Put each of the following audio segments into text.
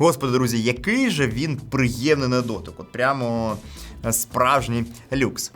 Господи, друзі, який же він приємний на дотик. От прямо справжній люкс.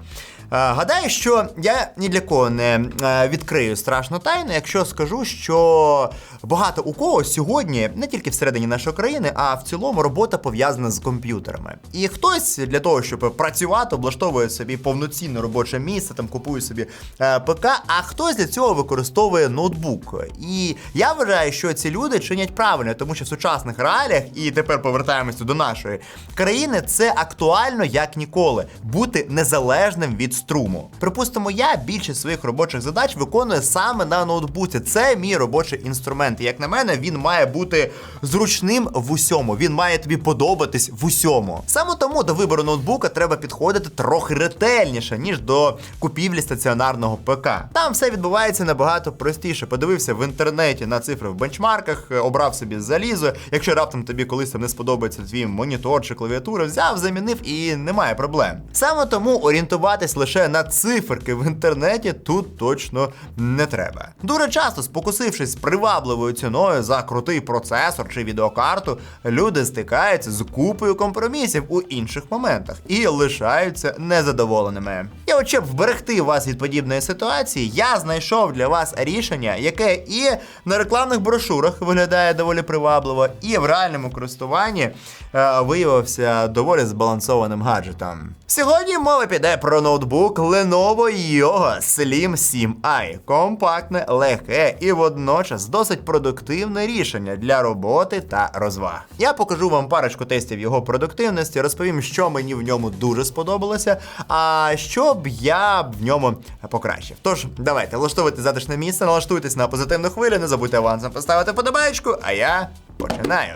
Е, Гадаю, що я ні для кого не е, відкрию страшну тайну, якщо скажу, що багато у кого сьогодні, не тільки всередині нашої країни, а в цілому робота пов'язана з комп'ютерами. І хтось для того, щоб працювати, облаштовує собі повноцінне робоче місце, там купує собі е, ПК, а хтось для цього використовує ноутбук. І я вважаю, що ці люди чинять правильно, тому що в сучасних реаліях, і тепер повертаємося до нашої країни, це актуально як ніколи бути незалежним від струму. Припустимо, я більшість своїх робочих задач виконую саме на ноутбуці. Це мій робочий інструмент. І як на мене, він має бути зручним в усьому. Він має тобі подобатись в усьому. Саме тому до вибору ноутбука треба підходити трохи ретельніше, ніж до купівлі стаціонарного ПК. Там все відбувається набагато простіше. Подивився в інтернеті на цифри в бенчмарках, обрав собі залізо. Якщо раптом тобі колись там не сподобається твій монітор чи клавіатура, взяв, замінив і немає проблем. Саме тому орієнтуватись лише на циферки в інтернеті тут точно не треба. Дуже часто, спокусившись привабливою ціною за крутий процесор чи відеокарту, люди стикаються з купою компромісів у інших моментах і лишаються незадоволеними. І от щоб вберегти вас від подібної ситуації, я знайшов для вас рішення, яке і на рекламних брошурах виглядає доволі привабливо, і в реальному користуванні е, виявився доволі збалансованим гаджетом. Сьогодні мова піде про ноутбук Lenovo Yoga Slim 7i. Компактне, легке і водночас досить продуктивне рішення для роботи та розваг. Я покажу вам парочку тестів його продуктивності, розповім, що мені в ньому дуже сподобалося, а що б я в ньому покращив. Тож, давайте, влаштовуйте затишне місце, налаштуйтесь на позитивну хвилю, не забудьте авансом поставити подобаєчку, а я починаю.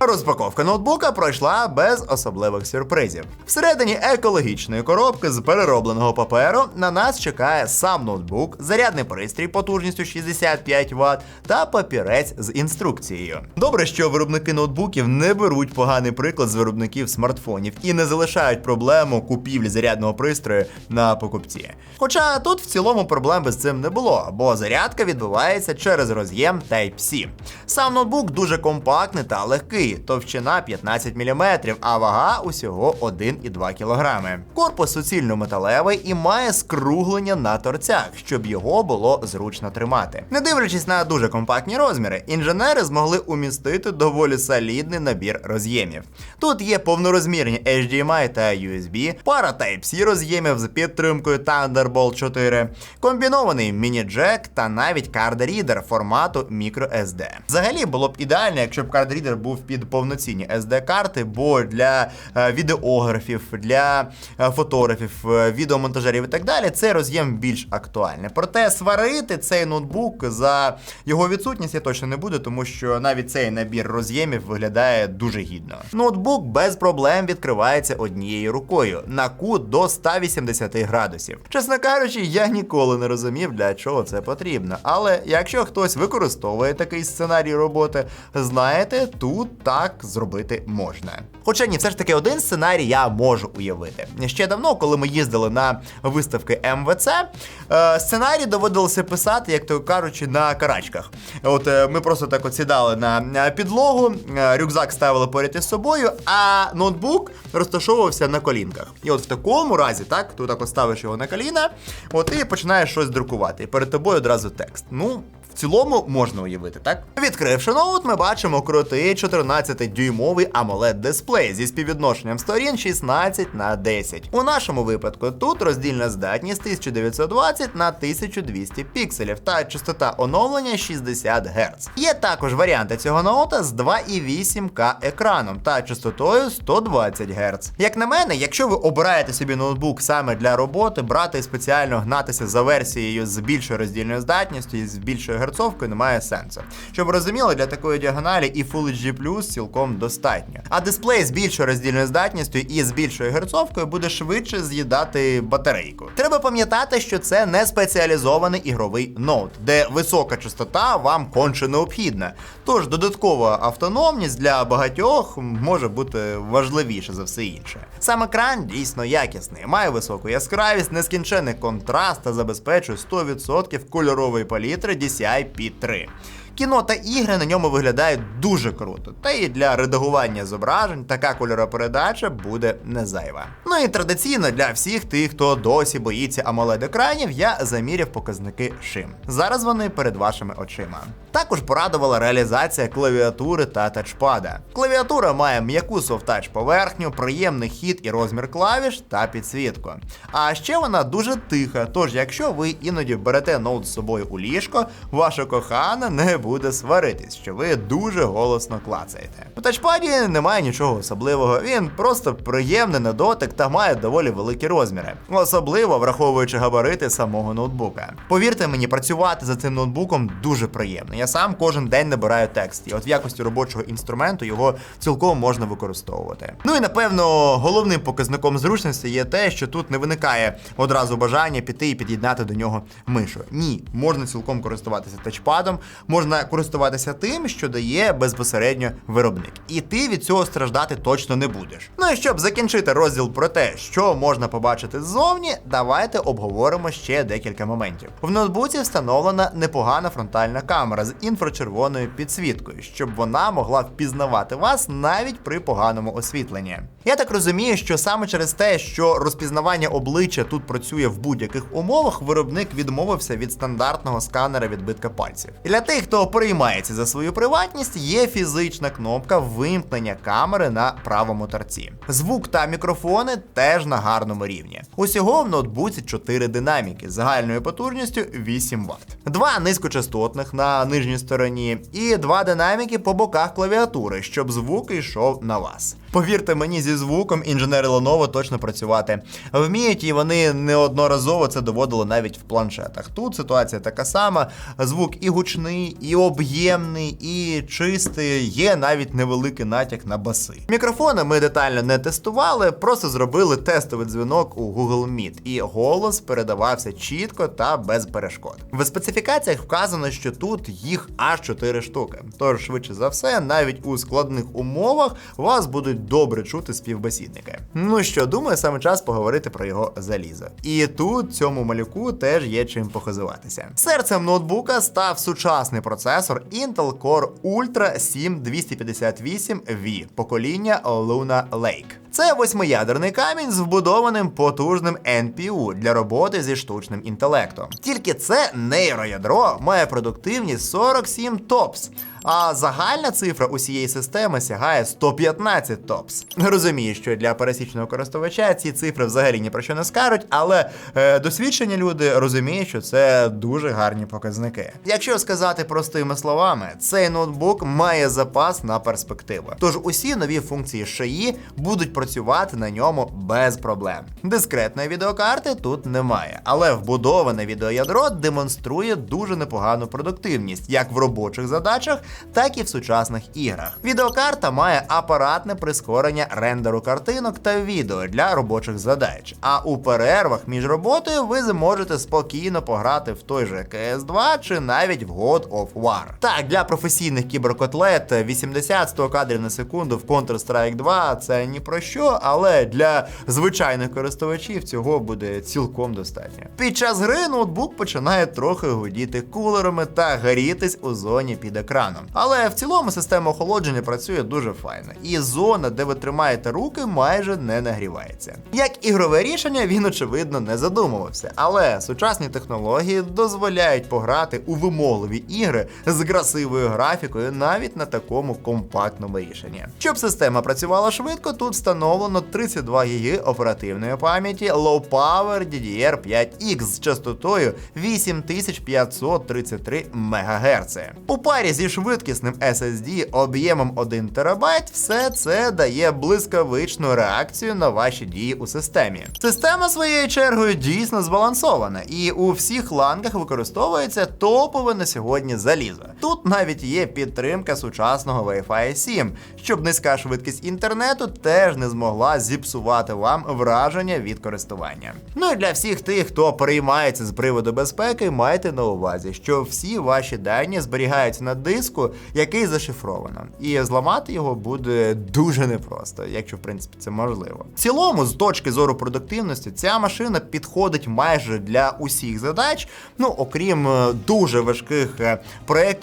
Розпаковка ноутбука пройшла без особливих сюрпризів. Всередині екологічної коробки з переробленого паперу на нас чекає сам ноутбук, зарядний пристрій потужністю 65 Вт та папірець з інструкцією. Добре, що виробники ноутбуків не беруть поганий приклад з виробників смартфонів і не залишають проблему купівлі зарядного пристрою на покупці. Хоча тут в цілому проблем без цим не було, бо зарядка відбувається через роз'єм Type-C. Сам ноутбук дуже компактний та легкий, товщина 15 мм, а вага усього 1,2 кг. Корпус суцільно металевий і має скруглення на торцях, щоб його було зручно тримати. Не дивлячись на дуже компактні розміри, інженери змогли умістити доволі солідний набір роз'ємів. Тут є повнорозмірні HDMI та USB, пара Type-C роз'ємів з підтримкою Thunderbolt 4, комбінований міні-джек та навіть кард-рідер формату microSD. Взагалі було б ідеально, якщо б кард-рідер був під повноцінні SD-карти, бо для е, відеографів, для е, фотографів, е, відеомонтажерів і так далі, цей роз'єм більш актуальний. Проте сварити цей ноутбук за його відсутність я точно не буду, тому що навіть цей набір роз'ємів виглядає дуже гідно. Ноутбук без проблем відкривається однією рукою на кут до 180 градусів. Чесно кажучи, я ніколи не розумів, для чого це потрібно. Але якщо хтось використовує такий сценарій роботи, знаєте, тут так зробити можна. Хоча ні, все ж таки один сценарій я можу уявити. Ще давно, коли ми їздили на виставки МВЦ, е, сценарій доводилося писати, як то кажучи, на карачках. От е, ми просто так от сідали на підлогу, е, рюкзак ставили поряд із собою, а ноутбук розташовувався на колінках. І от в такому разі, так, ти так от ставиш його на коліна, от і починаєш щось друкувати. І перед тобою одразу текст. Ну, цілому можна уявити, так? Відкривши ноут, ми бачимо крутий 14-дюймовий amoled дисплей зі співвідношенням сторін 16 на 10. У нашому випадку тут роздільна здатність 1920 на 1200 пікселів та частота оновлення 60 Гц. Є також варіанти цього ноута з 2,8К екраном та частотою 120 Гц. Як на мене, якщо ви обираєте собі ноутбук саме для роботи, брати спеціально гнатися за версією з більшою роздільною здатністю і з більшою герцовкою немає сенсу. Щоб ви розуміли, для такої діагоналі і Full HD цілком достатньо. А дисплей з більшою роздільною здатністю і з більшою герцовкою буде швидше з'їдати батарейку. Треба пам'ятати, що це не спеціалізований ігровий ноут, де висока частота вам конче необхідна. Тож додаткова автономність для багатьох може бути важливіше за все інше. Сам екран дійсно якісний, має високу яскравість, нескінчений контраст та забезпечує 100% кольорової палітри DCI P3. Кіно та ігри на ньому виглядають дуже круто. Та і для редагування зображень така кольоропередача буде не зайва. Ну і традиційно для всіх тих, хто досі боїться amoled екранів, я заміряв показники шим. Зараз вони перед вашими очима. Також порадувала реалізація клавіатури та тачпада. Клавіатура має м'яку софтач поверхню, приємний хід і розмір клавіш та підсвітку. А ще вона дуже тиха, тож якщо ви іноді берете ноут з собою у ліжко, ваша кохана не буде сваритись, що ви дуже голосно клацаєте. У тачпаді немає нічого особливого, він просто приємний на дотик та має доволі великі розміри, особливо враховуючи габарити самого ноутбука. Повірте мені, працювати за цим ноутбуком дуже приємно. Я сам кожен день набираю текст, і от в якості робочого інструменту його цілком можна використовувати. Ну і напевно головним показником зручності є те, що тут не виникає одразу бажання піти і під'єднати до нього мишу. Ні, можна цілком користуватися тачпадом, можна користуватися тим, що дає безпосередньо виробник. І ти від цього страждати точно не будеш. Ну і щоб закінчити розділ про те, що можна побачити ззовні, давайте обговоримо ще декілька моментів. В ноутбуці встановлена непогана фронтальна камера з інфрачервоною підсвіткою, щоб вона могла впізнавати вас навіть при поганому освітленні. Я так розумію, що саме через те, що розпізнавання обличчя тут працює в будь-яких умовах, виробник відмовився від стандартного сканера відбитка пальців. І для тих, хто переймається за свою приватність, є фізична кнопка вимкнення камери на правому торці. Звук та мікрофони теж на гарному рівні. Усього в ноутбуці 4 динаміки з загальною потужністю 8 Вт. Два низькочастотних на нижній стороні і два динаміки по боках клавіатури, щоб звук йшов на вас. Повірте мені, зі звуком інженери Lenovo точно працювати вміють, і вони неодноразово це доводили навіть в планшетах. Тут ситуація така сама: звук і гучний, і об'ємний, і чистий. Є навіть невеликий натяк на баси. Мікрофони ми детально не тестували, просто зробили тестовий дзвінок у Google Meet, і голос передавався чітко та без перешкод. В специфікаціях вказано, що тут їх аж 4 штуки. Тож, швидше за все, навіть у складних умовах вас будуть добре чути співбесідники. Ну що, думаю, саме час поговорити про його залізо. І тут цьому малюку теж є чим похизуватися. Серцем ноутбука став сучасний процесор Intel Core Ultra 7258V покоління Luna Lake. Це восьмиядерний камінь з вбудованим потужним NPU для роботи зі штучним інтелектом. Тільки це нейроядро має продуктивність 47 ТОПС, а загальна цифра усієї системи сягає 115 ТОПС. Розумію, що для пересічного користувача ці цифри взагалі ні про що не скажуть, але е, досвідчені люди розуміють, що це дуже гарні показники. Якщо сказати простими словами, цей ноутбук має запас на перспективу. Тож усі нові функції шиї будуть працювати на ньому без проблем. Дискретної відеокарти тут немає, але вбудоване відеоядро демонструє дуже непогану продуктивність як в робочих задачах, так і в сучасних іграх. Відеокарта має апаратне прискорення рендеру картинок та відео для робочих задач. А у перервах між роботою ви зможете спокійно пограти в той же CS2 чи навіть в God of War. Так, для професійних кіберкотлет 80-100 кадрів на секунду в Counter-Strike 2 це ні про що, але для звичайних користувачів цього буде цілком достатньо. Під час гри ноутбук починає трохи гудіти кулерами та горітись у зоні під екраном. Але в цілому система охолодження працює дуже файно, і зона, де ви тримаєте руки, майже не нагрівається. Як ігрове рішення, він очевидно не задумувався, але сучасні технології дозволяють пограти у вимогливі ігри з красивою графікою навіть на такому компактному рішенні. Щоб система працювала швидко, тут встановлено 32 ГБ оперативної пам'яті Low Power DDR5X з частотою 8533 МГц. У парі зі швидкісним SSD об'ємом 1 ТБ все це дає блискавичну реакцію на ваші дії у системі. Система своєю чергою дійсно збалансована, і у всіх ланках використовується топове на сьогодні залізо. Тут навіть є підтримка сучасного Wi-Fi 7, щоб низька швидкість інтернету теж не змогла зіпсувати вам враження від користування. Ну і для всіх тих, хто переймається з приводу безпеки, майте на увазі, що всі ваші дані зберігаються на диску, який зашифровано, і зламати його буде дуже непросто, якщо в принципі це можливо. В цілому, з точки зору продуктивності, ця машина підходить майже для усіх задач, ну окрім е, дуже важких е,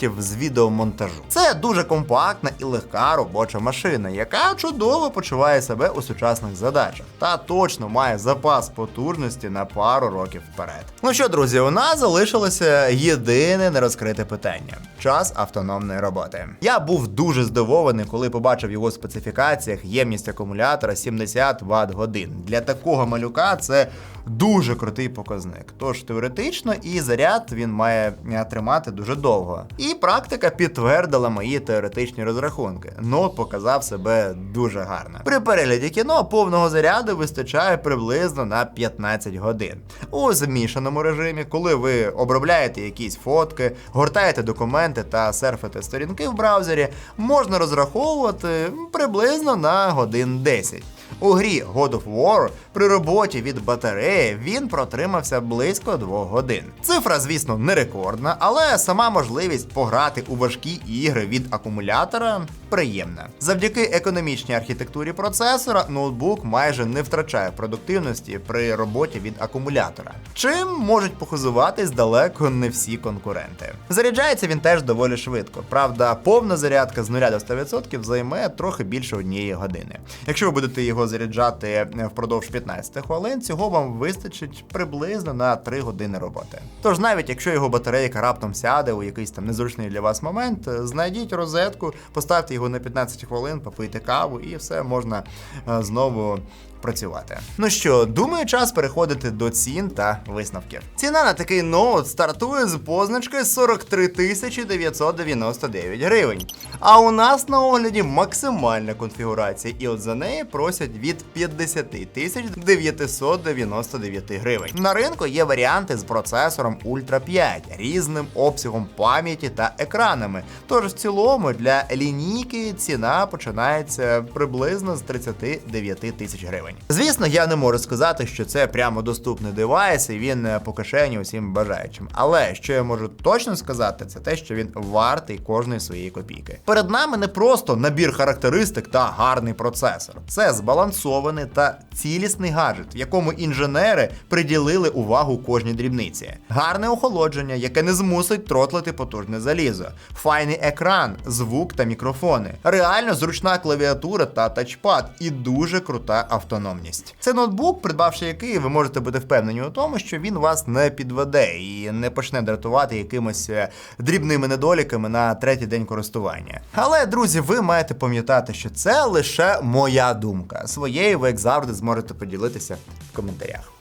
проєктів з відеомонтажу. Це дуже компактна і легка робоча машина, яка чудово почуває себе у сучасних задачах та точно має запас потужності на пару років вперед. Ну що, друзі, у нас залишилося єдине нерозкрите питання: час автономної роботи. Я був дуже здивований, коли побачив його специфікаціях ємність акумулятора 70 Вт годин. Для такого малюка це дуже крутий показник. Тож теоретично і заряд він має е, тримати дуже довго. І практика підтвердила мої теоретичні розрахунки. Ноут показав себе дуже гарно. При перегляді кіно повного заряду вистачає приблизно на 15 годин. У змішаному режимі, коли ви обробляєте якісь фотки, гортаєте документи та серфите сторінки в браузері, можна розраховувати приблизно на годин 10. У грі God of War при роботі від батареї він протримався близько 2 годин. Цифра, звісно, не рекордна, але сама можливість пограти у важкі ігри від акумулятора приємна. Завдяки економічній архітектурі процесора ноутбук майже не втрачає продуктивності при роботі від акумулятора. Чим можуть похизуватись далеко не всі конкуренти. Заряджається він теж доволі швидко. Правда, повна зарядка з 0 до 100% займе трохи більше однієї години. Якщо ви будете його заряджати е, впродовж 15 хвилин, цього вам вистачить приблизно на 3 години роботи. Тож навіть якщо його батарейка раптом сяде у якийсь там незручний для вас момент, е, знайдіть розетку, поставте його на 15 хвилин, попийте каву і все можна е, знову працювати. Ну що, думаю, час переходити до цін та висновків. Ціна на такий ноут стартує з позначки 43 тисячі 999 гривень. А у нас на огляді максимальна конфігурація, і от за неї просять від 50 тисяч 999 гривень. На ринку є варіанти з процесором Ultra 5, різним обсягом пам'яті та екранами. Тож в цілому для лінійки ціна починається приблизно з 39 тисяч гривень. Звісно, я не можу сказати, що це прямо доступний девайс, і він е, по кишені усім бажаючим. Але що я можу точно сказати, це те, що він вартий кожної своєї копійки. Перед нами не просто набір характеристик та гарний процесор. Це збалансований та цілісний гаджет, в якому інженери приділили увагу кожній дрібниці. Гарне охолодження, яке не змусить тротлити потужне залізо, файний екран, звук та мікрофони, реально зручна клавіатура та тачпад і дуже крута автономність. Це ноутбук, придбавши який, ви можете бути впевнені у тому, що він вас не підведе і не почне дратувати якимось е, дрібними недоліками на третій день користування. Але, друзі, ви маєте пам'ятати, що це лише моя думка. Своєю ви як завжди зможете поділитися в коментарях.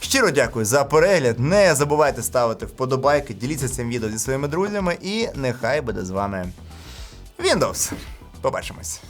Щиро дякую за перегляд. Не забувайте ставити вподобайки, діліться цим відео зі своїми друзями, і нехай буде з вами Windows. Побачимось.